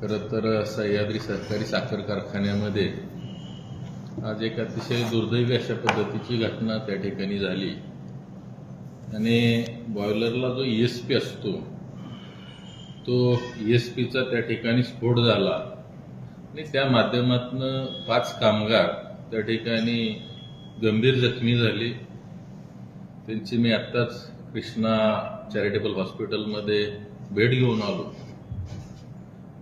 खरं तर सह्याद्री सहकारी साखर कारखान्यामध्ये आज एक अतिशय दुर्दैवी अशा पद्धतीची घटना त्या ठिकाणी झाली. आणि बॉयलरला जो ई एस पी असतो तो ई एस पीचा त्या ठिकाणी स्फोट झाला. आणि त्या माध्यमातनं पाच कामगार त्या ठिकाणी गंभीर जखमी झाले. त्यांची मी आत्ताच कृष्णा चॅरिटेबल हॉस्पिटलमध्ये भेट घेऊन आलो.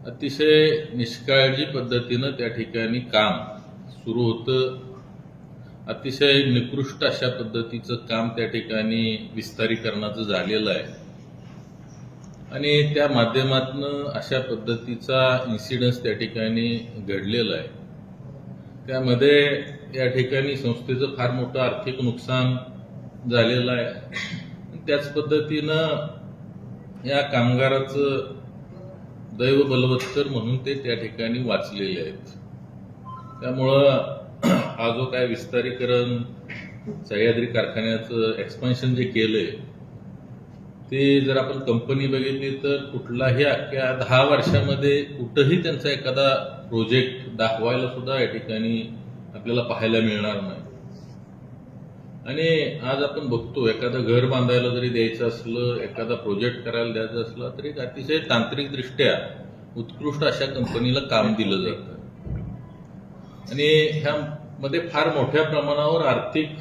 अतिशय निष्काळजी पद्धतीनं त्या ठिकाणी काम सुरू होतं. अतिशय निकृष्ट अशा पद्धतीचं काम त्या ठिकाणी विस्तारीकरणाचं झालेलं आहे. आणि त्या माध्यमातनं अशा पद्धतीचा इन्सिडन्स त्या ठिकाणी घडलेला आहे. त्यामध्ये या ठिकाणी संस्थेचं फार मोठं आर्थिक नुकसान झालेलं आहे. त्याच पद्धतीनं या कामगाराचं दैव बलवत्तर म्हणून ते त्या ठिकाणी वाचलेले आहेत. त्यामुळं हा जो काय विस्तारीकरण सह्याद्री कारखान्याचं एक्सपान्शन जे केलंय ते जर आपण कंपनी बघितली तर कुठलाही अख्ख्या दहा वर्षामध्ये कुठंही त्यांचा एखादा प्रोजेक्ट दाखवायला सुद्धा या ठिकाणी आपल्याला पाहायला मिळणार नाही. आणि आज आपण बघतो एखादं घर बांधायला जरी द्यायचं असलं एखादा प्रोजेक्ट करायला द्यायचं असलं तरी एक अतिशय तांत्रिकदृष्ट्या उत्कृष्ट अशा कंपनीला काम दिलं जातं. आणि ह्यामध्ये फार मोठ्या प्रमाणावर आर्थिक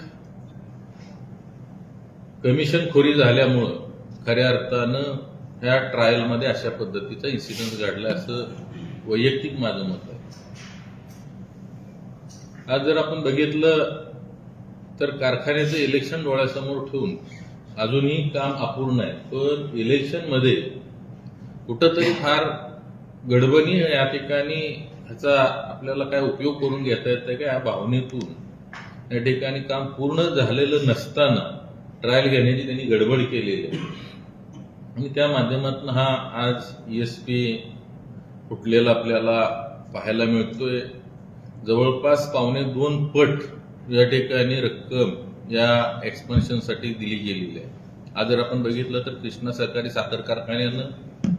कमिशनखोरी झाल्यामुळं खऱ्या अर्थानं ह्या ट्रायलमध्ये अशा पद्धतीचा इन्सिडन्स घडला असं वैयक्तिक माझं मत आहे. आज जर आपण बघितलं तर कारखान्याचं इलेक्शन डोळ्यासमोर ठेवून अजूनही काम अपूर्ण आहे. पण इलेक्शनमध्ये कुठंतरी फार गडबडी या ठिकाणी ह्याचा आपल्याला काय उपयोग करून घेता येतं का? या भावनेतून. या ठिकाणी काम पूर्ण झालेलं नसताना ट्रायल घेण्याची त्यांनी गडबड केलेली आहे. आणि त्या माध्यमातून हा आज एस पी फुटलेला आपल्याला पाहायला मिळतोय. जवळपास पावणे दोन पट या ठिकाणी रक्कम या एक्सपान्शनसाठी दिली गेलेली आहे. आज जर आपण बघितलं तर कृष्णा सहकारी साखर कारखान्यानं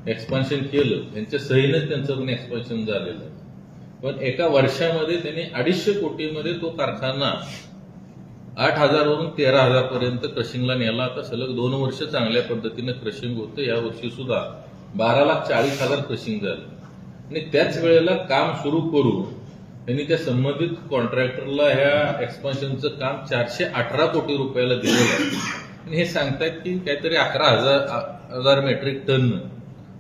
एक्सपान्शन केलं. त्यांच्या सहीनंच त्यांचं पण एक्सपान्शन झालेलं आहे. पण एका वर्षामध्ये त्यांनी अडीचशे कोटीमध्ये तो कारखाना आठ हजारवरून तेरा हजारपर्यंत क्रशिंगला नेला. आता सलग दोन वर्ष चांगल्या पद्धतीनं क्रशिंग होतं. या वर्षी सुद्धा बारा लाख चाळीस हजार क्रशिंग झालं. आणि त्याच वेळेला काम सुरू करून त्यांनी त्या संबंधित कॉन्ट्रॅक्टरला ह्या एक्सपान्शनचं काम चारशे अठरा कोटी रुपयाला दिलेलं आहे. आणि हे सांगतायत की काहीतरी अकरा हजार हजार मेट्रिक टन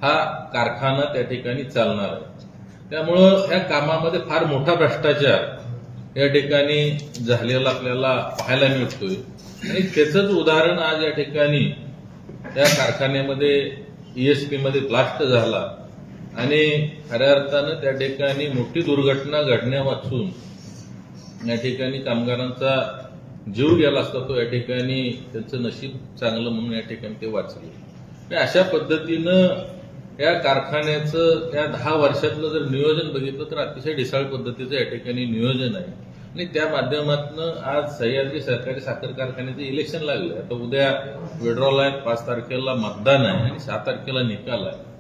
हा कारखाना त्या ठिकाणी चालणार आहे. त्यामुळं ह्या कामामध्ये फार मोठा भ्रष्टाचार या ठिकाणी झालेला आपल्याला पाहायला मिळतोय. आणि त्याचंच उदाहरण आज या ठिकाणी त्या कारखान्यामध्ये ईएसपी मध्ये ब्लास्ट झाला. आणि खऱ्या अर्थानं त्या ठिकाणी मोठी दुर्घटना घडण्या वाचून या ठिकाणी कामगारांचा जीव गेला असता तो या ठिकाणी त्यांचं नशीब चांगलं म्हणून या ठिकाणी ते वाचले. तर अशा पद्धतीनं या कारखान्याचं त्या दहा वर्षातलं जर नियोजन बघितलं तर अतिशय ढिसाळ पद्धतीचं या ठिकाणी नियोजन आहे. आणि त्या माध्यमातून आज सह्याद्री सरकारी साखर कारखान्याचं इलेक्शन लागलं आता उद्या विड्रॉल आहे पाच तारखेला मतदान आहे आणि सहा तारखेला निकाल आहे.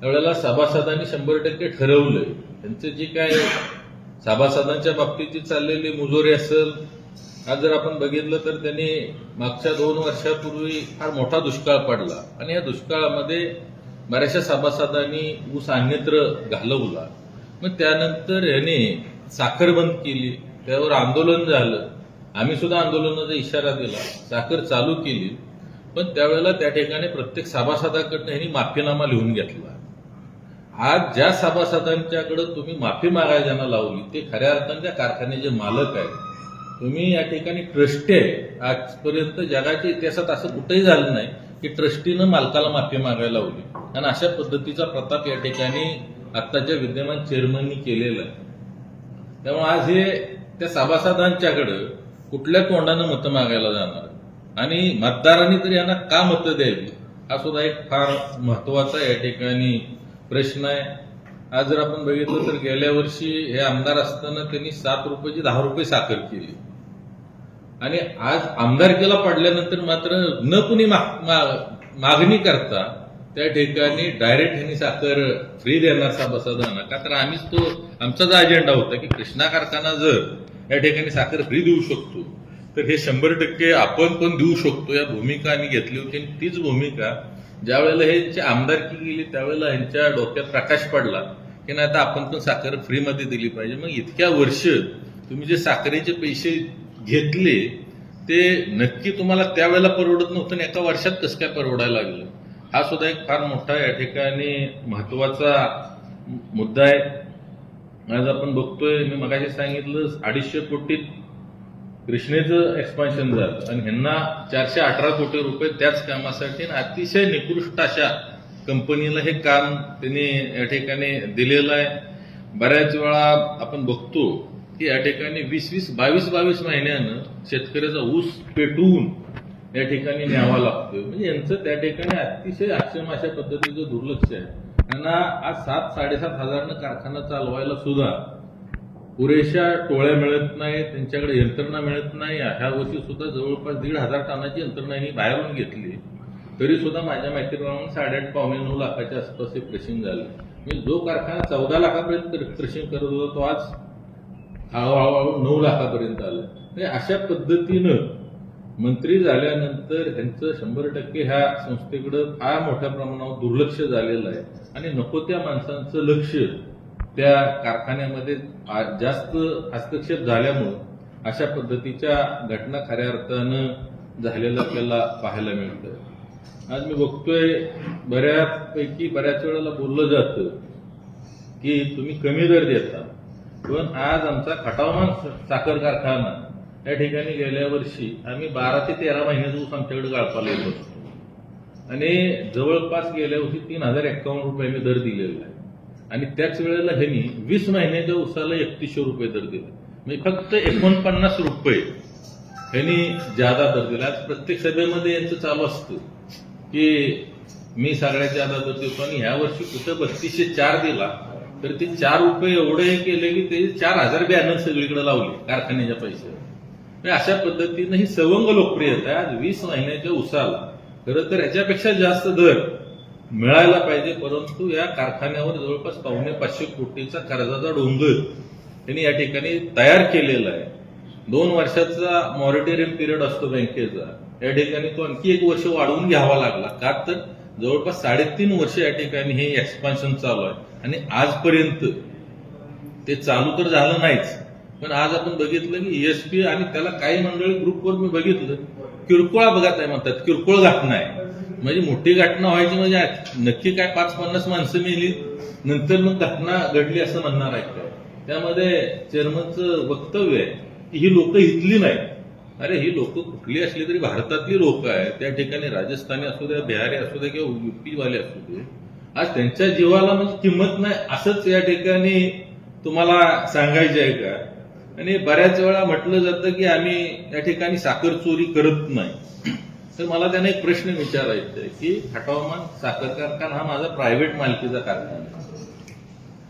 त्यावेळेला सभासदांनी शंभर टक्के ठरवलंय. त्यांचं जे काय सभासदांच्या बाबतीत जी चाललेली मुजोरी असेल आज जर आपण बघितलं तर त्यांनी मागच्या दोन वर्षापूर्वी फार मोठा दुष्काळ पडला. आणि या दुष्काळामध्ये बऱ्याचशा सभासदांनी ऊस अन्यत्र घालवला. मग त्यानंतर याने साखर बंद केली. त्यावर आंदोलन झालं. आम्ही सुद्धा आंदोलनाचा इशारा दिला. साखर चालू केली. पण त्यावेळेला त्या ठिकाणी प्रत्येक सभासदाकडनं यांनी माफीनामा लिहून घेतला. आज ज्या सभासदांच्याकडे तुम्ही माफी मागायला लावली ते खऱ्या अर्थानं त्या कारखान्याचे मालक आहेत तुम्ही या ठिकाणी ट्रस्टी आहे. आजपर्यंत जगाच्या इतिहासात असं कुठेही झालं नाही की ट्रस्टीनं मालकाला माफी मागायला लावली. आणि अशा पद्धतीचा प्रताप या ठिकाणी आत्ताच्या विद्यमान चेअरमननी केलेला आहे. त्यामुळे आज हे त्या सभासदांच्याकडं कुठल्या तोंडानं मतं मागायला जाणार आणि मतदारांनी तर यांना का मतं द्यावी? हा सुद्धा एक फार महत्त्वाचा या ठिकाणी प्रश्न आहे. आज जर आपण बघितलं तर गेल्या वर्षी हे आमदार असताना त्यांनी सात रुपयाची दहा रुपये साखर केली. आणि आज आमदारकीला पडल्यानंतर मात्र न कुणी मागणी करता त्या ठिकाणी डायरेक्ट ह्यांनी साखर फ्री देणार सभासदांना का तर आम्हीच तो आमचा जो अजेंडा होता की कृष्णा कारखाना जर या ठिकाणी साखर फ्री देऊ शकतो तर हे शंभर टक्के आपण पण देऊ शकतो या भूमिका आम्ही घेतली होती आणि तीच भूमिका ज्या वेळेला ह्यांची आमदारकी गेली त्यावेळेला ह्यांच्या डोक्यात प्रकाश पडला की नाही आता आपण पण साखर फ्रीमध्ये दिली पाहिजे. मग इतक्या वर्ष तुम्ही जे साखरेचे पैसे घेतले ते नक्की तुम्हाला त्यावेळेला परवडत नव्हतं आणि एका वर्षात कसं काय परवडायला लागलं? हा सुद्धा एक फार मोठा या ठिकाणी महत्त्वाचा मुद्दा आहे. आज आपण बघतोय मी मगाशी सांगितलं अडीचशे कोटीत कृष्णेचं एक्सपान्शन झालं. आणि ह्यांना चारशे अठरा कोटी रुपये त्याच कामासाठी अतिशय निकृष्ट अशा कंपनीला हे काम त्यांनी या ठिकाणी दिलेलं आहे. बऱ्याच वेळा आपण बघतो की या ठिकाणी वीस वीस बावीस बावीस महिन्यानं शेतकऱ्याचा ऊस पेटवून या ठिकाणी न्यावा लागतोय. म्हणजे यांचं त्या ठिकाणी अतिशय अक्षम अशा पद्धतीचं दुर्लक्ष आहे. त्यांना आज सात साडेसात हजारनं कारखाना चालवायला सुद्धा पुरेशा टोळ्या मिळत नाही त्यांच्याकडे यंत्रणा मिळत नाही ह्या वर्षी सुद्धा जवळपास दीड हजार टनाची यंत्रणा ही बाहेरून घेतली. तरी सुद्धा माझ्या माहितीप्रमाणे साडेआठ पावणे नऊ लाखाच्या आसपास हे क्रशिंग झालं. म्हणजे जो कारखाना चौदा लाखापर्यंत क्रशिंग करत होता तो आज हळूहळू नऊ लाखापर्यंत आला. म्हणजे अशा पद्धतीनं मंत्री झाल्यानंतर ह्यांचं शंभर टक्के ह्या संस्थेकडं फार मोठ्या प्रमाणावर दुर्लक्ष झालेलं आहे. आणि नको त्या माणसांचं लक्ष त्या कारखान्यामध्ये जास्त हस्तक्षेप झाल्यामुळं अशा पद्धतीच्या घटना खऱ्या अर्थानं झालेलं आपल्याला पाहायला मिळतं. आज मी बघतोय बऱ्यापैकी बऱ्याच वेळेला बोललं जातं की तुम्ही कमी दर देता पण आज आमचा खटावमान साखर कारखाना या ठिकाणी गेल्या वर्षी आम्ही बारा ते तेरा महिन्याचा ऊस आमच्याकडे गाळपाला येत असतो आणि जवळपास गेल्या वर्षी तीन हजार एक्कावन्न रुपयांनी दर दिलेला आहे. आणि त्याच वेळेला ह्यांनी वीस महिन्याच्या उसाला एकतीसशे रुपये दर दिले. म्हणजे फक्त एकोणपन्नास रुपये ह्यांनी जादा दर दिला. आज प्रत्येक सभेमध्ये यांचं चालू असतं की मी सगळ्यात जादा दर देतो आणि ह्या वर्षी कुठं बत्तीसशे चार दिला तर ते चार रुपये एवढे हे केले की ते चार हजार बॅनर सगळीकडे लावले कारखान्याच्या पैशावर. म्हणजे अशा पद्धतीनं ही सवंग लोकप्रियता आज वीस महिन्याच्या उसाला खरं तर याच्यापेक्षा जास्त दर मिळायला पाहिजे परंतु या कारखान्यावर जवळपास पावणे पाचशे कोटीचा कर्जाचा डोंगर त्यांनी या ठिकाणी तयार केलेला आहे. दोन वर्षाचा मॉरिटेरियम पिरियड असतो बँकेचा. या ठिकाणी तो आणखी एक वर्ष वाढवून घ्यावा लागला. का तर जवळपास साडेतीन वर्ष या ठिकाणी हे एक्सपान्शन चालू आहे. आणि आजपर्यंत ते चालू तर झालं नाहीच. पण आज आपण बघितलं की ईएसपी आणि त्याला काही मंडळी ग्रुपवर मी बघितलं. किरकोळा बघत आहे म्हणतात. किरकोळ घटना आहे. म्हणजे मोठी घटना व्हायची म्हणजे नक्की काय पाच पन्नास माणसं मिली नंतर मग घटना घडली असं म्हणणार आहे त्यामध्ये चेअरमनचं वक्तव्य आहे की ही लोक इथली नाही अरे ही लोक कुठली असली तरी भारतातली लोक आहेत. त्या ठिकाणी राजस्थानी असू द्या बिहारी असू द्या किंवा युपीवाले असू दे. आज त्यांच्या जीवाला म्हणजे किंमत नाही असंच या ठिकाणी तुम्हाला सांगायचं आहे का? आणि बऱ्याच वेळा म्हटलं जातं की आम्ही या ठिकाणी साखर चोरी करत नाही. तर मला त्यांना एक प्रश्न विचारायचा आहे की खटावमान साखर कारखाना हा माझा प्रायव्हेट मालकीचा कारखाना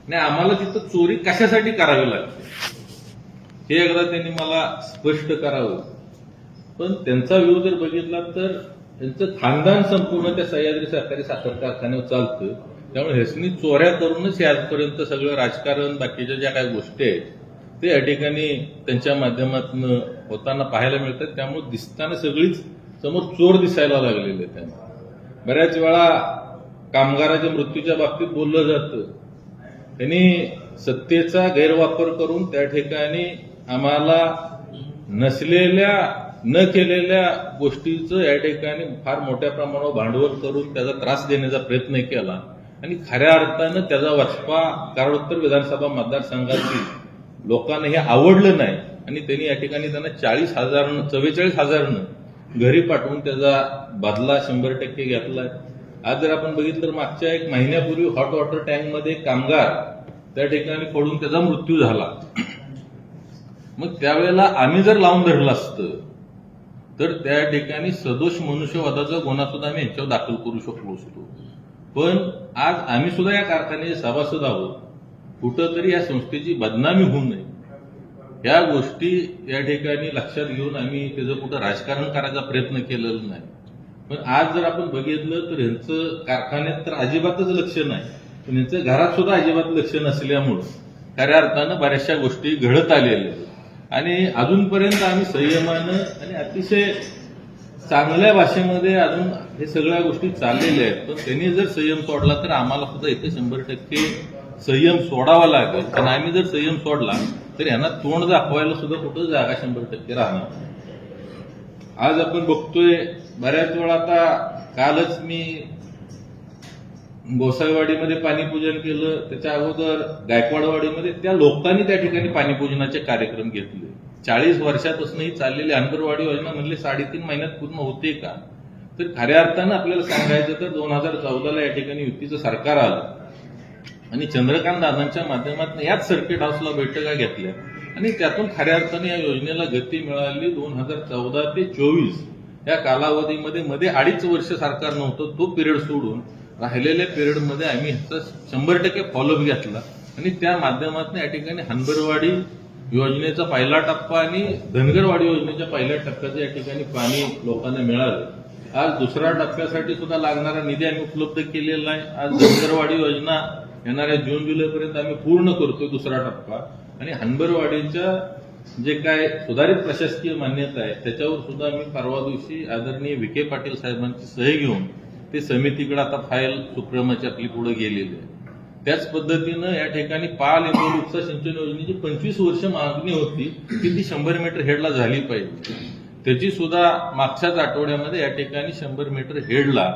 नाही आम्हाला तिथं चोरी कशासाठी करावी लागते? हे एकदा त्यांनी मला स्पष्ट करावं. पण त्यांचा व्ह्यू जर बघितला तर त्यांचं खानदान संपूर्ण त्या सह्याद्री सहकारी साखर कारखान्यावर चालतं. त्यामुळे ह्यासनी चोऱ्या करूनच आजपर्यंत सगळं राजकारण बाकीच्या ज्या काही गोष्टी आहेत ते या ठिकाणी त्यांच्या माध्यमातून होताना पाहायला मिळतात. त्यामुळे दिसताना सगळीच समोर चोर दिसायला लागलेले आहेत त्यांना. बऱ्याच वेळा कामगाराच्या मृत्यूच्या बाबतीत बोललं जातं. त्यांनी सत्तेचा गैरवापर करून त्या ठिकाणी आम्हाला नसलेल्या न केलेल्या गोष्टीचं या ठिकाणी फार मोठ्या प्रमाणावर भांडवल करून त्याचा त्रास देण्याचा प्रयत्न केला. आणि खऱ्या अर्थानं त्याचा वचपा कारणोत्तर विधानसभा मतदारसंघातील लोकांना हे आवडलं नाही. आणि त्यांनी या ठिकाणी त्यांना चाळीस हजार चव्वेचाळीस हजारनं घरी पाठवून त्याचा बदला शंभर टक्के घेतलाय आज जर आपण बघितलं तर मागच्या एक महिन्यापूर्वी हॉट वॉटर टँकमध्ये मध्ये कामगार त्या ठिकाणी पडून त्याचा मृत्यू झाला. मग त्यावेळेला आम्ही जर लावून धरलं असतं तर त्या ठिकाणी सदोष मनुष्यवादाचा गुन्हा सुद्धा आम्ही यांच्यावर दाखल करू शकलो असतो. पण आज आम्ही सुद्धा या कारखान्याचे सभासद आहोत. कुठंतरी या संस्थेची बदनामी होऊ नये. या गोष्टी या ठिकाणी लक्षात घेऊन आम्ही त्याचं कुठं राजकारण करायचा प्रयत्न केलेला नाही. पण आज जर आपण बघितलं तर ह्यांचं कारखान्यात तर अजिबातच लक्ष नाही. पण यांचं घरात सुद्धा अजिबात लक्ष नसल्यामुळं खऱ्या अर्थानं बऱ्याचशा गोष्टी घडत आलेल्या आणि अजूनपर्यंत आम्ही संयमानं आणि अतिशय चांगल्या भाषेमध्ये अजून हे सगळ्या गोष्टी चाललेल्या आहेत. पण त्यांनी जर संयम सोडला तर आम्हाला सुद्धा इथे शंभर टक्के संयम सोडावा लागेल. पण आम्ही जर संयम सोडला तर यांना तोंड दाखवायला सुद्धा कुठं जागा शंभर टक्के राहणार आज आपण बघतोय बऱ्याच वेळा आता कालच मी गोसाईवाडीमध्ये पाणीपूजन केलं. त्याच्या अगोदर गायकवाडवाडीमध्ये त्या लोकांनी त्या ठिकाणी पाणीपूजनाचे कार्यक्रम घेतले. चाळीस वर्षापासून ही चाललेली अंगणवाडी योजना म्हणले साडेतीन महिन्यात पूर्ण होते का? तर खऱ्या अर्थानं आपल्याला सांगायचं तर दोन हजार चौदाला या ठिकाणी युतीचं सरकार आलं. आणि चंद्रकांत दादांच्या माध्यमातून याच सर्किट हाऊसला बैठका घेतल्या. आणि त्यातून खऱ्या अर्थाने या योजनेला गती मिळाली दोन हजार चौदा ते चोवीस. या कालावधीमध्ये मध्ये अडीच वर्ष सरकार नव्हतं तो पिरियड सोडून राहिलेल्या पिरियडमध्ये आम्ही ह्याचा शंभर टक्के फॉलोअप घेतला. आणि त्या माध्यमातून या ठिकाणी हनबरवाडी योजनेचा पहिला टप्पा आणि धनगरवाडी योजनेच्या पहिल्या टप्प्याचं या ठिकाणी पाणी लोकांना मिळालं. आज दुसऱ्या टप्प्यासाठी सुद्धा लागणारा निधी आम्ही उपलब्ध केलेला आहे. आज धनगरवाडी योजना येणाऱ्या जून जुलैपर्यंत आम्ही पूर्ण करतोय दुसरा टप्पा. आणि हनबरवाडीच्या जे काय सुधारित प्रशासकीय मान्यता आहे त्याच्यावर सुद्धा आम्ही परवा दिवशी आदरणीय विखे पाटील साहेबांची सही घेऊन ते समितीकडे आता फाईल सुप्रमाची आपली पुढे गेलेली आहे. त्याच पद्धतीनं या ठिकाणी पाल इंदोर उपसा सिंचन योजनेची पंचवीस वर्ष मागणी होती की ती शंभर मीटर हेडला झाली पाहिजे. त्याची सुद्धा मागच्याच आठवड्यामध्ये या ठिकाणी शंभर मीटर हेडला.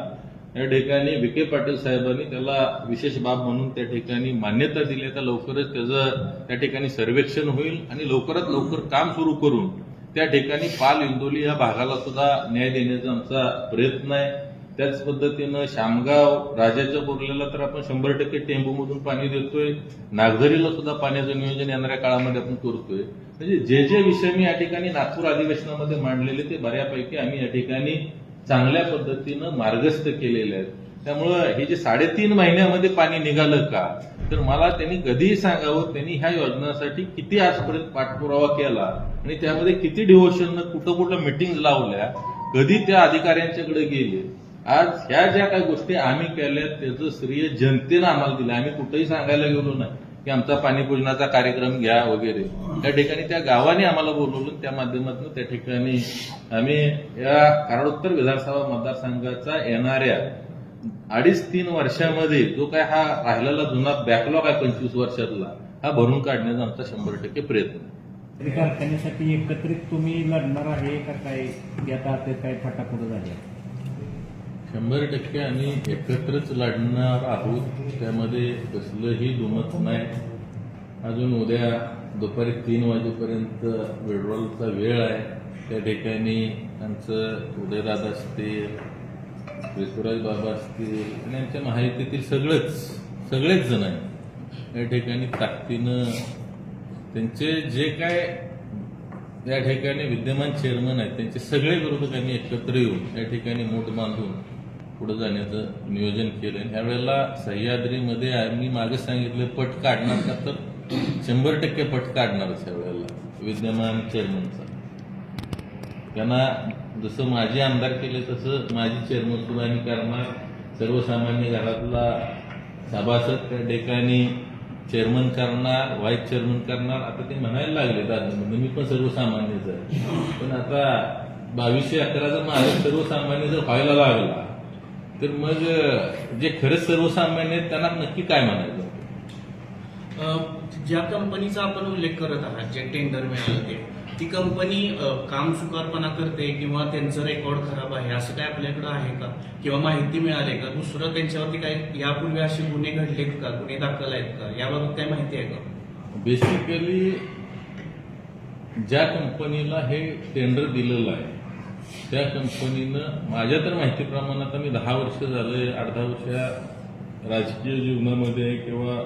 या ठिकाणी विखे पाटील साहेबांनी त्याला विशेष बाब म्हणून त्या ठिकाणी मान्यता दिली आहे. तर लवकरच त्याचं त्या ठिकाणी सर्वेक्षण होईल आणि लवकरात लवकर काम सुरू करून त्या ठिकाणी पाल इंदोली या भागाला सुद्धा न्याय देण्याचा आमचा प्रयत्न आहे. त्याच पद्धतीनं शामगाव राजाच्या बोरलेला तर आपण शंभर टक्के टेंबूमधून पाणी देतोय. नागझरीला सुद्धा पाण्याचं नियोजन येणाऱ्या काळामध्ये आपण करतोय. म्हणजे जे जे विषय मी या ठिकाणी नागपूर अधिवेशनामध्ये मांडलेले ते बऱ्यापैकी आम्ही या ठिकाणी चांगल्या पद्धतीनं मार्गस्थ केलेले आहेत. त्यामुळं हे जे साडेतीन महिन्यामध्ये पाणी निघालं का तर मला त्यांनी कधीही सांगावं त्यांनी ह्या योजनासाठी किती आजपर्यंत पाठपुरावा केला आणि त्यामध्ये किती डिव्होशननं कुठं कुठं मिटिंग लावल्या कधी त्या अधिकाऱ्यांच्याकडे गेले. आज ह्या ज्या काही गोष्टी आम्ही केल्या त्याचं श्रेय जनतेनं आम्हाला दिलं. आम्ही कुठेही सांगायला गेलो नाही. की आमचा पाणीपूजनाचा कार्यक्रम घ्या वगैरे. त्या ठिकाणी त्या गावाने आम्हाला बोलवलं त्या माध्यमातून त्या ठिकाणी आम्ही या कराडोत्तर विधानसभा मतदारसंघाचा येणाऱ्या अडीच तीन वर्षामध्ये जो काय हा राहिलेला जुना बॅकलॉग आहे पंचवीस वर्षातला हा भरून काढण्याचा आमचा शंभर टक्के प्रयत्न आहे. कारखान्यासाठी एकत्रित तुम्ही लढणार आहे का काय? आता ते काय? फटाफट झाले. शंभर टक्के आम्ही एकत्रच लढणार आहोत. त्यामध्ये कसलंही दुमत नाही. अजून उद्या दुपारी तीन वाजेपर्यंत विड्रॉलचा वेळ आहे. त्या ठिकाणी आमचं उदयदादा असतील ऋतुराज बाबा असतील आणि आमच्या माहितीतील सगळंच सगळेच जण आहेत. या ठिकाणी ताकदीनं त्यांचे जे काय या ठिकाणी विद्यमान चेअरमन आहेत त्यांचे सगळे विरोधकांनी एकत्र येऊन या ठिकाणी मोठ बांधून पुढे जाण्याचं नियोजन केलं आणि ह्यावेळेला सह्याद्रीमध्ये आम्ही मागे सांगितलं पट काढणार का? तर शंभर टक्के पट काढणारच ह्या वेळेला विद्यमान चेअरमनचा त्यांना जसं माझे आमदार केले तसं माझी चेअरमन सुद्धा आम्ही करणार सर्वसामान्य घरातला सभासद त्या ठिकाणी चेअरमन करणार व्हाईस चेअरमन करणार. आता ते म्हणायला लागले दादा म्हणजे मी पण सर्वसामान्यच आहे. पण आता बावीसशे अकराचा मालक सर्वसामान्य जर व्हायला लागला. तर मग जे खरंच सर्वसामान्य आहेत त्यांना नक्की काय म्हणायचं ज्या कंपनीचा आपण उल्लेख करत आहात जे टेंडर मिळालं ते ती कंपनी काम सुकारपणा करते किंवा त्यांचं रेकॉर्ड खराब आहे असं काय आपल्याकडे आहे का? किंवा माहिती मिळाली का? दुसरं त्यांच्यावरती काय यापूर्वी असे गुन्हे घडलेत का? गुन्हे दाखल आहेत का? याबाबत काय माहिती आहे का? बेसिकली ज्या कंपनीला हे टेंडर दिलेलं आहे त्या कंपनीनं माझ्या तर माहितीप्रमाणे आता मी दहा वर्ष झाले आठ दहा वर्ष राजकीय जीवनामध्ये किंवा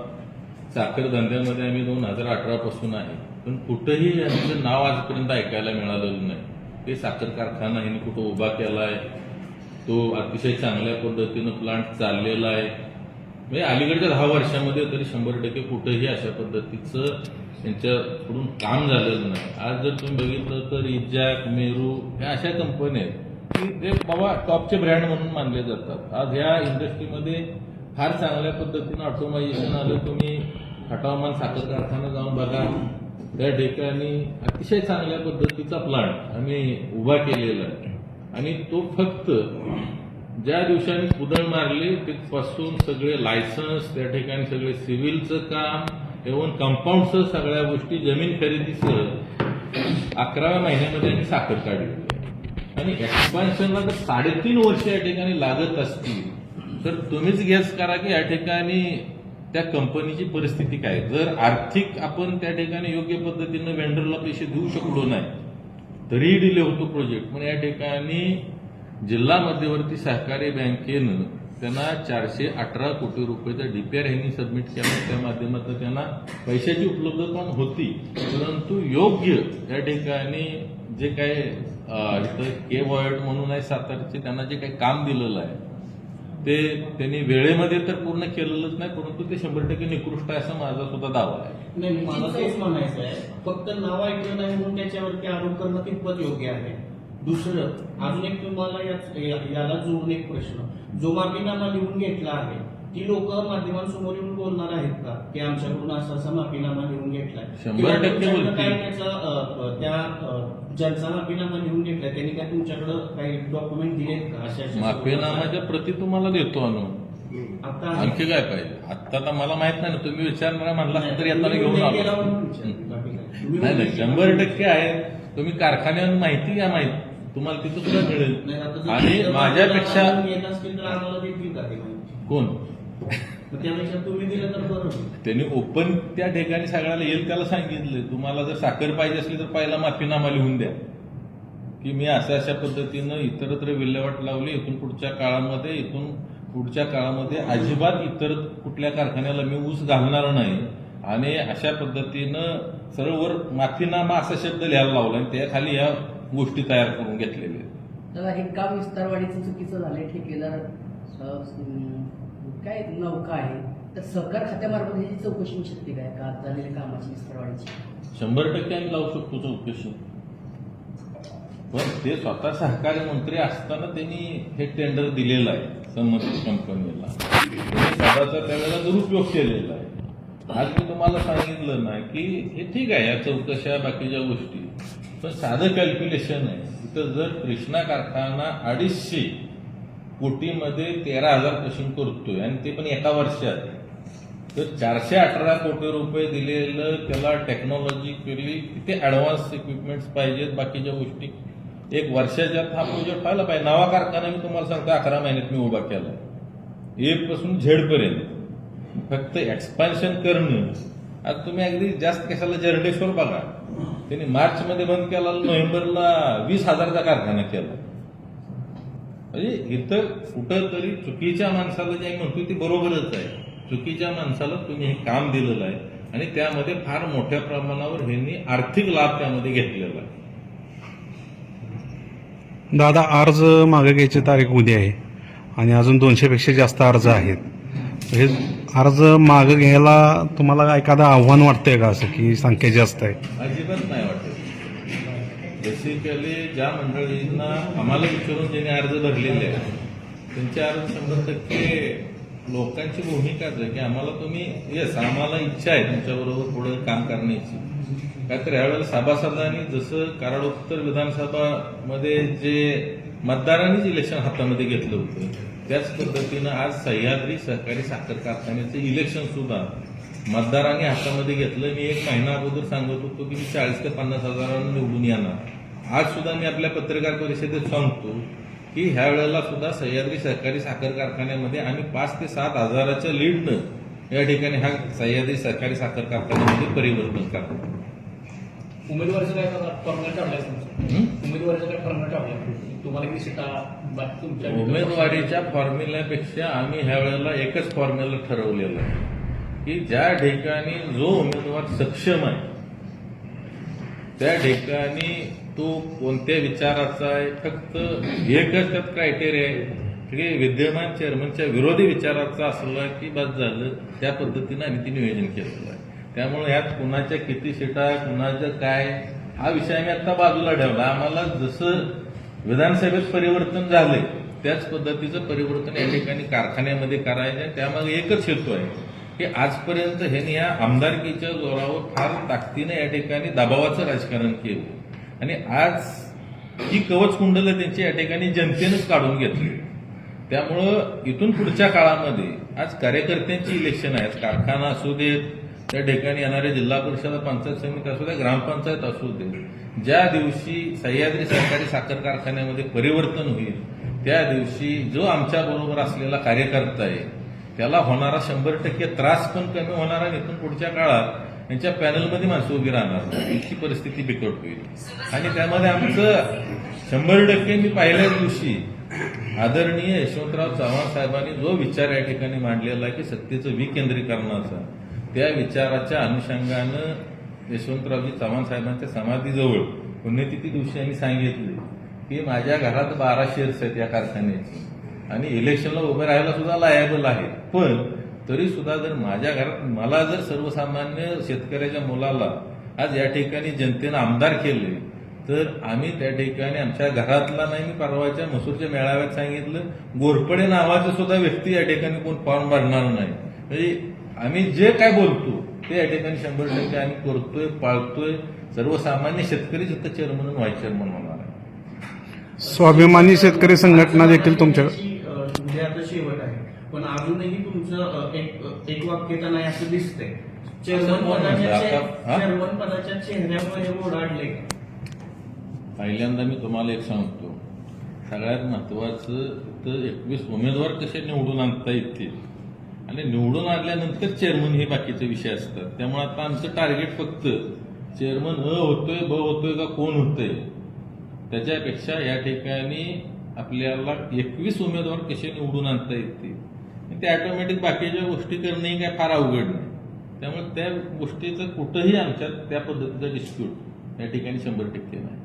साखर धंद्यामध्ये आम्ही दोन हजार अठरा पासून आहे. पण कुठंही यांचं नाव आजपर्यंत ऐकायला मिळालेलं नाही. ते साखर कारखाना ह्यांनी कुठं उभा केला आहे तो अतिशय चांगल्या पद्धतीनं प्लांट चाललेला आहे. म्हणजे अलीकडच्या दहा वर्षामध्ये तरी शंभर टक्के कुठंही अशा पद्धतीचं त्यांच्याकडून काम झालेलं नाही. आज जर तुम्ही बघितलं तर इजाक मेरू ह्या अशा कंपन्या आहेत की ते बाबा टॉपचे ब्रँड म्हणून मानले जातात. आज ह्या इंडस्ट्रीमध्ये फार चांगल्या पद्धतीनं ऑटोमायझेशन आलं तुम्ही खटावमान साखर कारखाना जाऊन बघा. त्या ठिकाणी अतिशय चांगल्या पद्धतीचा प्लांट आम्ही उभा केलेला आहे. आणि तो फक्त ज्या दिवसांनी कुदळ मारली तिथपासून सगळे लायसन्स त्या ठिकाणी सगळे सिव्हिलचं काम इव्हन कंपाऊंडसह सगळ्या गोष्टी जमीन खरेदीसह अकराव्या महिन्यामध्ये आम्ही साखर काढली. आणि एक्सपान्शनला जर साडेतीन वर्ष या ठिकाणी लागत असतील. तर तुम्हीच गेस करा की या ठिकाणी त्या कंपनीची परिस्थिती काय. जर आर्थिक आपण त्या ठिकाणी योग्य पद्धतीनं वेंडरला पैसे देऊ शकलो नाही तरीही डिले होतो प्रोजेक्ट पण या ठिकाणी जिल्हा मध्यवर्ती सहकारी बँकेनं त्यांना चारशे अठरा कोटी रुपयाचा डीपीआर यांनी सबमिट केला. त्या माध्यमातून त्यांना पैशाची उपलब्धता पण होती. परंतु योग्य या ठिकाणी जे काय इथं के वॉयड म्हणून आहे सातारचे त्यांना जे काही काम दिलेलं आहे ते त्यांनी वेळेमध्ये तर पूर्ण केलेलंच नाही परंतु ते शंभर टक्के निकृष्ट आहे असं माझा सुद्धा दावा आहे. नाही मला तेच म्हणायचं आहे. फक्त नाव ऐकलं नाही म्हणून त्याच्यावरती आरोप करणं कितपत योग्य आहे? दुसरं अजून एक तुम्हाला याला जोडून एक प्रश्न. जो माफीनामा लिहून घेतला आहे ती लोक माध्यमांसमोर येऊन बोलणार आहेत का? की आमच्याकडून असा असा माफीनामा लिहून घेतलाय. काय त्याचा त्या ज्यांचा माफीनामा लिहून घेतलाय त्यांनी काय तुमच्याकडे काही डॉक्युमेंट दिलेत का? अशा माफीनामाच्या प्रती तुम्हाला देतो आणून आता. आणखी काय पाहिजे? आता तर मला माहीत नाही ना तुम्ही विचारणार म्हणला नाही, तर तुम्ही घेऊन आलो. नाही नाही शंभर. टक्के आहे. तुम्ही कारखान्यावर माहिती घ्या माहिती तुम्हाला तिथं सुद्धा मिळेल. आणि माझ्यापेक्षा कोण. त्यांनी ओपन त्या ठिकाणी सगळ्याला येईल त्याला सांगितलं. तुम्हाला जर साखर पाहिजे असली तर पहिला माफीनामा लिहून द्या. की मी अशा अशा पद्धतीनं इतरत्र विल्हेवाट लावली. इथून पुढच्या काळामध्ये इथून पुढच्या काळामध्ये अजिबात इतर कुठल्या कारखान्याला मी ऊस घालणार नाही. आणि अशा पद्धतीनं सरळ वर माफीनामा असा शब्द लिहायला लावला आणि त्याखाली या गोष्टी तयार करून घेतलेल्या आहेत. हे काम विस्तारवाढीचं चुकीचं झालंय ठेकेदार काय नौका आहे. तर सहकार खात्यामार्फत ह्याची चौकशी होऊ शकते काय? का झालेल्या कामाची विस्तारवाढीची शंभर टक्के आम्ही लावू शकतो चौकशी. पण ते स्वतः सहकारी मंत्री असताना त्यांनी हे टेंडर दिलेलं आहे संबंधित कंपनीला पदाचा त्यावेळेला दुरुपयोग केलेला आहे. आज मी तुम्हाला सांगितलं ना की हे ठीक आहे या चौकशा बाकीच्या गोष्टी. पण साधं कॅल्क्युलेशन आहे. इथं जर कृष्णा कारखाना अडीचशे कोटीमध्ये तेरा हजार पशून करतोय आणि ते पण एका वर्षात. तर चारशे अठरा कोटी रुपये दिलेलं त्याला टेक्नॉलॉजिकली किती? ॲडव्हान्स इक्विपमेंट्स पाहिजेत बाकीच्या गोष्टी. एक वर्षाच्या हा प्रोजेक्ट पाहिला पाहिजे. नवा कारखाना मी तुम्हाला सांगतो अकरा महिन्यात मी उभा केला. एपासून झेडपर्यंत फक्त एक्सपान्शन करणं. आता तुम्ही अगदी जास्त कशाला जर्डेश्वर बघा. त्यांनी मार्च मध्ये बंद केला नोव्हेंबरला वीस हजारचा कारखाना केला. म्हणजे इथं कुठं तरी चुकीच्या माणसाला जे म्हणतो ते बरोबरच आहे. चुकीच्या माणसाला तुम्ही हे काम दिलेलं आहे आणि त्यामध्ये फार मोठ्या प्रमाणावर ह्यांनी आर्थिक लाभ त्यामध्ये घेतलेला आहे. दादा अर्ज मागे घ्यायची तारीख उद्या आहे आणि अजून दोनशेपेक्षा जास्त अर्ज आहेत. हे अर्ज मागं घ्यायला तुम्हाला एखादं आव्हान वाटतंय का असं की संख्या जास्त आहे? अजिबात नाही वाटत. बेसिकली ज्या मंडळींना आम्हाला विचारून ज्यांनी अर्ज भरलेले आहेत त्यांचे अर्ज शंभर टक्के लोकांची भूमिकाच आहे की आम्हाला तुम्ही येस आम्हाला इच्छा आहे तुमच्याबरोबर पुढे काम करण्याची. काय तर यावेळेला सभासदांनी जसं कराडोत्तर विधानसभामध्ये जे मतदारांनीच इलेक्शन हातामध्ये घेतलं होतं त्याच पद्धतीनं आज सह्याद्री सहकारी साखर कारखान्याचं इलेक्शन सुद्धा मतदारांनी हातामध्ये घेतलं. मी एक महिना अगोदर सांगत होतो की मी चाळीस ते पन्नास हजारांना निवडून येणार. आज सुद्धा मी आपल्या पत्रकार परिषदेत सांगतो की ह्या वेळेला सुद्धा सह्याद्री सहकारी साखर कारखान्यामध्ये आम्ही पाच ते सात हजाराच्या लीडनं या ठिकाणी हा सह्याद्री सहकारी साखर कारखान्यामध्ये परिवर्तन करतो उमेदवारीचं काय? उमेदवारीचं काय तुम्हाला किती सीटा उमेदवारीच्या फॉर्म्युल्यापेक्षा आम्ही ह्या वेळेला एकच फॉर्म्युला ठरवलेला आहे की ज्या ठिकाणी जो उमेदवार सक्षम आहे त्या ठिकाणी तो कोणत्या विचाराचा आहे फक्त एकच त्यात क्रायटेरिया आहे की विद्यमान चेअरमनच्या विरोधी विचाराचा असला की बस झालं त्या पद्धतीनं आम्ही ते नियोजन केलेलं आहे. त्यामुळे ह्यात कुणाच्या किती सीटा कुणाचं काय हा विषय आम्ही आता बाजूला ठेवला. आम्हाला जसं विधानसभेत परिवर्तन झाले त्याच पद्धतीचं परिवर्तन या ठिकाणी कारखान्यामध्ये करायचं आहे. त्यामागे एकच हेतू आहे की आजपर्यंत ह्यांनी या आमदारकीच्या जोरावर फार ताकदीनं या ठिकाणी दबावाचं राजकारण केलं. आणि आज ही कवच कुंडलं त्यांची या ठिकाणी जनतेनंच काढून घेतली. त्यामुळं इथून पुढच्या काळामध्ये आज कार्यकर्त्यांची इलेक्शन आहेत. कारखाना असू देत त्या ठिकाणी येणारे जिल्हा परिषद पंचायत समिती असू द्या ग्रामपंचायत असू दे ज्या दिवशी सह्याद्री सहकारी साखर कारखान्यामध्ये परिवर्तन होईल त्या दिवशी जो आमच्या बरोबर असलेला कार्यकर्ता आहे त्याला होणारा शंभर टक्के त्रास पण कमी होणार आणि इथून पुढच्या काळात यांच्या पॅनलमध्ये माणसं उभी राहणार इतकी परिस्थिती बिकट होईल. आणि त्यामध्ये आमचं शंभर टक्के मी पहिल्या दिवशी आदरणीय यशवंतराव चव्हाण साहेबांनी जो विचार या ठिकाणी मांडलेला आहे की सत्तेचं विकेंद्रीकरणाचा त्या विचाराच्या अनुषंगानं यशवंतरावजी चव्हाण साहेबांच्या समाधीजवळ पुण्यतिथी दिवशी यांनी सांगितले की माझ्या घरात बारा शेअर्स आहेत या कारखान्याची. आणि इलेक्शनला उभे राहायला सुद्धा लायबल आहे. पण तरी सुद्धा जर माझ्या घरात मला जर सर्वसामान्य शेतकऱ्याच्या मुलाला आज या ठिकाणी जनतेनं आमदार केले तर आम्ही त्या ठिकाणी आमच्या घरातला नाही मी परवाच्या मसूरच्या मेळाव्यात सांगितलं गोरपडे नावाचा सुद्धा व्यक्ती या ठिकाणी कोण फॉर्म भरणार नाही. म्हणजे आम्ही जे काय बोलतो ते या ठिकाणी शंभर टक्के आम्ही करतोय पाळतोय. सर्वसामान्य शेतकरी तिथं चेअरमन व्हाईस चेअरमन होणार आहे. स्वाभिमानी शेतकरी संघटना देखील तुमच्या शेवट आहे. पण अजूनही तुमचं एक एक वाक्यता नाही असं दिसतंय. चेअरमन कोण म्हणतं? पदाच्या आता- हा? चेअरमन पदाच्या चेहऱ्यावर हे ओढाडले. पहिल्यांदा मी तुम्हाला एक सांगतो. सगळ्यात महत्वाचं तर एकवीस उमेदवार कसे निवडून आणता येतील? आणि निवडून आणल्यानंतर चेअरमन हे बाकीचे विषय असतात. त्यामुळे आता आमचं टार्गेट फक्त चेअरमन अ होतोय ब होतोय का कोण होतोय? त्याच्यापेक्षा या ठिकाणी आपल्याला एकवीस उमेदवार कसे निवडून आणता येतील? ते ऑटोमॅटिक बाकीच्या गोष्टी करणंही काय फार अवघड नाही. त्यामुळे त्या गोष्टीचं कुठंही आमच्यात त्या पद्धतीचा डिस्प्यूट या ठिकाणी शंभर टक्के नाही.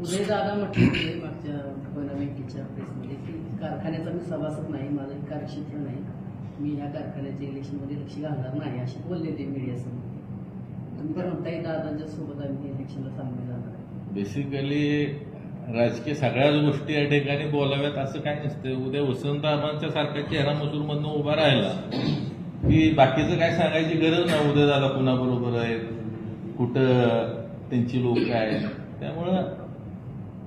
उदय दादा म्हटले मागच्या बँकेच्या प्रेसमध्ये की कारखान्याचा मी सभासद नाही माझं कार्यक्षेत्र नाही. मी ह्या कारखान्याच्या इलेक्शनमध्ये लक्ष घालणार नाही असे बोलले ते मीडियासमोर तुम्ही तर म्हणताय दादांच्या सोबत आम्ही इलेक्शनला सामने जाणार आहे. बेसिकली राजकीय सगळ्याच गोष्टी या ठिकाणी बोलाव्यात असं काय नसतं उद्या वसंत सारख्या सारखा चेहरा मधून उभा राहिला की बाकीचं काय सांगायची गरज नाही. उद्या दादा कुणाबरोबर आहेत? कुठं त्यांची लोक आहेत? त्यामुळं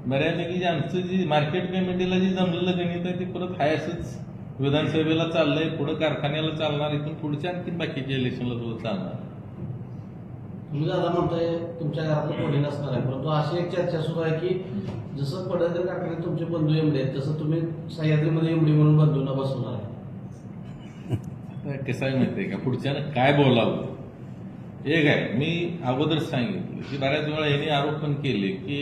बऱ्यापैकी जे आमचं जी मार्केट कमिटीला जे जमलेलं गणित आहे ते परत हाय असंच विधानसभेला चाललंय पुढं कारखान्याला चालणार इथून पुढच्या आणखी बाकीच्या इलेक्शनला सुद्धा चालणार. तुम्ही दादा म्हणताय तुमच्या घरातलं कोणी नसणार आहे परंतु अशी एक चर्चा सुरू आहे की जसं पडळकर काकडे तुमचे बंधू एमडे आहेत तसं तुम्ही सह्याद्रीमध्ये एमडी म्हणून बंधूंना बसवणार आहे. कसं आहे माहितीये का? पुढच्यानं काय बोलावं? एक आहे मी अगोदरच सांगितलं की बऱ्याच वेळा यांनी आरोप पण केले की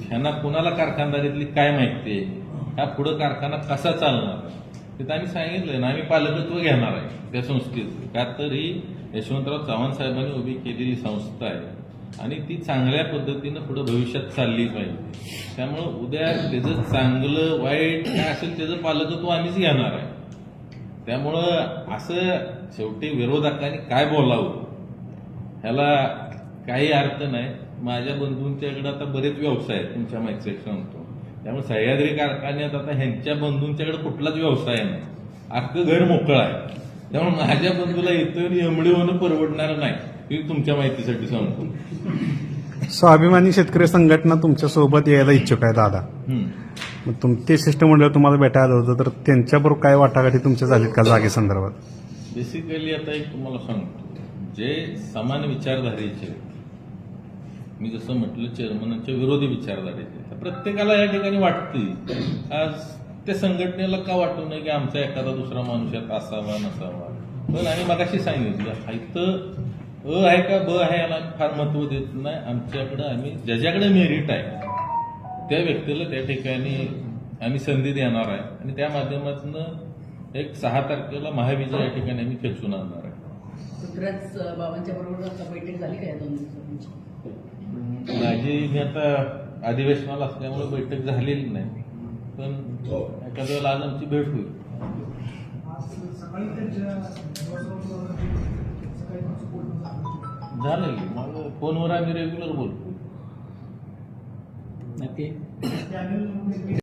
ह्यांना कुणाला कारखानदारीतली काय माहिती आहे? हा पुढं कारखाना कसा चालणार? तिथं आम्ही सांगितलं ना आम्ही पालकत्व घेणार आहे त्या संस्थेचं. का तर ही यशवंतराव चव्हाण साहेबांनी उभी केलेली संस्था आहे. आणि ती चांगल्या पद्धतीनं पुढं भविष्यात चालली पाहिजे. त्यामुळं उद्या त्याचं चांगलं वाईट काय असेल त्याचं पालकत्व आम्हीच घेणार आहे. त्यामुळं असं शेवटी विरोधकांनी काय बोलावं? ह्याला काही अर्थ नाही. माझ्या बंधूंच्याकडे आता बरेच व्यवसाय आहेत तुमच्या माहिती सांगतो त्यामुळे सह्याद्री कारखान्यात आता ह्यांच्या बंधूंच्याकडे कुठलाच व्यवसाय नाही. अख्खं घर मोकळं आहे. त्यामुळे माझ्या बंधूला इथं एमडी होणं परवडणार नाही हे तुमच्या माहितीसाठी सांगतो. स्वाभिमानी शेतकरी संघटना तुमच्यासोबत यायला इच्छुक आहे दादा. मग तुम ते शिष्टमंडळ तुम्हाला भेटायला होतं तर त्यांच्याबरोबर काय वाटाघाटी तुमच्या झालीत का जागे संदर्भात? बेसिकली आता एक तुम्हाला सांगतो. जे समान विचारधारेचे मी जसं म्हटलं चेअरमनांच्या विरोधी विचारधारेचे प्रत्येकाला या ठिकाणी वाटते. आज त्या संघटनेला का वाटू नये की आमचा एखादा दुसरा माणूस यात असावा नसावा? पण आणि मगाशी सांगितलं इथं अ आहे का ब आहे याला फार महत्त्व देत नाही. आमच्याकडं आम्ही ज्याच्याकडे मेरिट आहे त्या व्यक्तीला त्या ठिकाणी आम्ही संधी देणार आहे. आणि त्या माध्यमातून एक सहा तारखेला महाविजय या ठिकाणी आम्ही खेचून आणणार आहे. बाबांच्या बरोबर बैठक झाली का या दोन दिवसात तुमची? माझी मी आता अधिवेशनाला असल्यामुळे बैठक झालेली नाही. पण एखाद्या वेळेला आज आमची भेट होईल. झालं की मग फोनवर आम्ही रेग्युलर बोलतो. ते